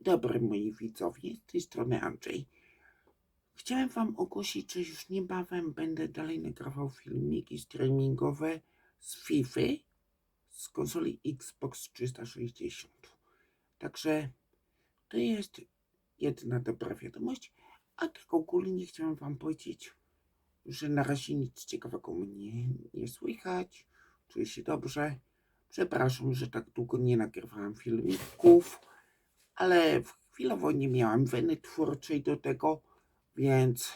dobry moi widzowie, z tej strony Andrzej. Chciałem wam ogłosić, że już niebawem będę dalej nagrywał filmiki streamingowe z FIFA z konsoli Xbox 360. Także to jest jedna dobra wiadomość, a tak ogólnie chciałem wam powiedzieć, że na razie nic ciekawego mnie nie słychać, czuję się dobrze. Przepraszam, że tak długo nie nagrywałem filmików, ale chwilowo nie miałem weny twórczej do tego, więc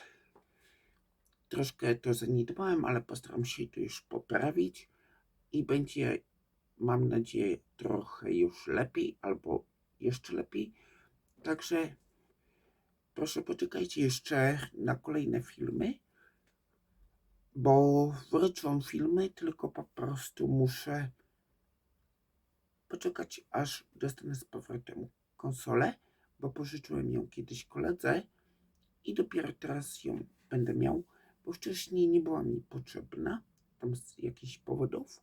troszkę to zaniedbałem, ale postaram się to już poprawić i będzie, mam nadzieję, trochę już lepiej albo jeszcze lepiej. Także proszę poczekajcie jeszcze na kolejne filmy, bo wrócą filmy, tylko po prostu muszę poczekać, aż dostanę z powrotem konsolę, bo pożyczyłem ją kiedyś koledze i dopiero teraz ją będę miał, bo wcześniej nie była mi potrzebna, tam z jakichś powodów.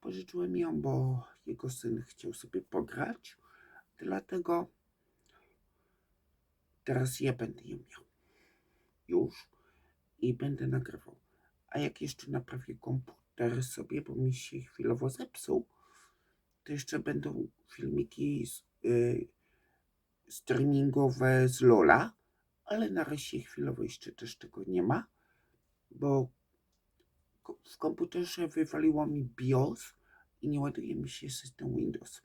Pożyczyłem ją, bo jego syn chciał sobie pograć, dlatego teraz ja będę ją miał. Już. I będę nagrywał. A jak jeszcze naprawię komputer sobie, bo mi się chwilowo zepsuł, to jeszcze będą filmiki z, y, streamingowe z Lola, ale na razie chwilowo jeszcze też tego nie ma, bo w komputerze wywaliło mi BIOS i nie ładuje mi się system Windows.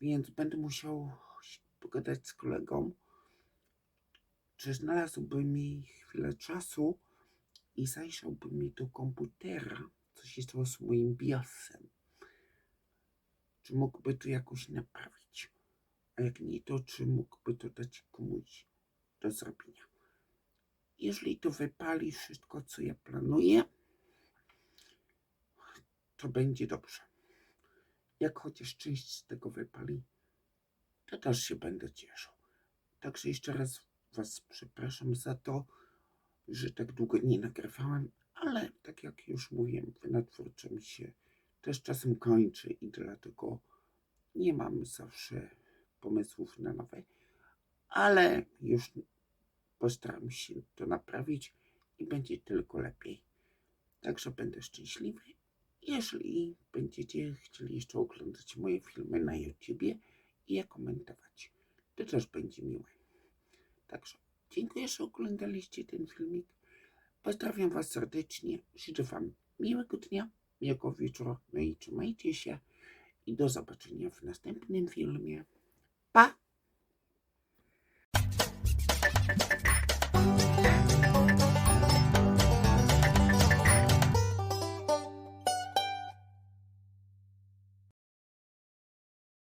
Więc będę musiał pogadać z kolegą, czy znalazłby mi chwilę czasu i zajrzałby mi do komputera, co się stało z moim BIOSem. Czy mógłby to jakoś naprawić? A jak nie, to czy mógłby to dać komuś do zrobienia? Jeżeli to wypali wszystko, co ja planuję, to będzie dobrze. Jak chociaż część z tego wypali, to też się będę cieszył. Także jeszcze raz Was przepraszam za to, że tak długo nie nagrywałem, ale tak jak już mówiłem, wynatwórczo mi się też czasem kończy i dlatego nie mam zawsze pomysłów na nowe, ale już postaram się to naprawić i będzie tylko lepiej. Także będę szczęśliwy. Jeżeli będziecie chcieli jeszcze oglądać moje filmy na YouTubie i je komentować, to też będzie miłe. Także dziękuję, że oglądaliście ten filmik. Pozdrawiam Was serdecznie. Życzę Wam miłego dnia, miłego wieczoru. No i trzymajcie się. I do zobaczenia w następnym filmie. Pa!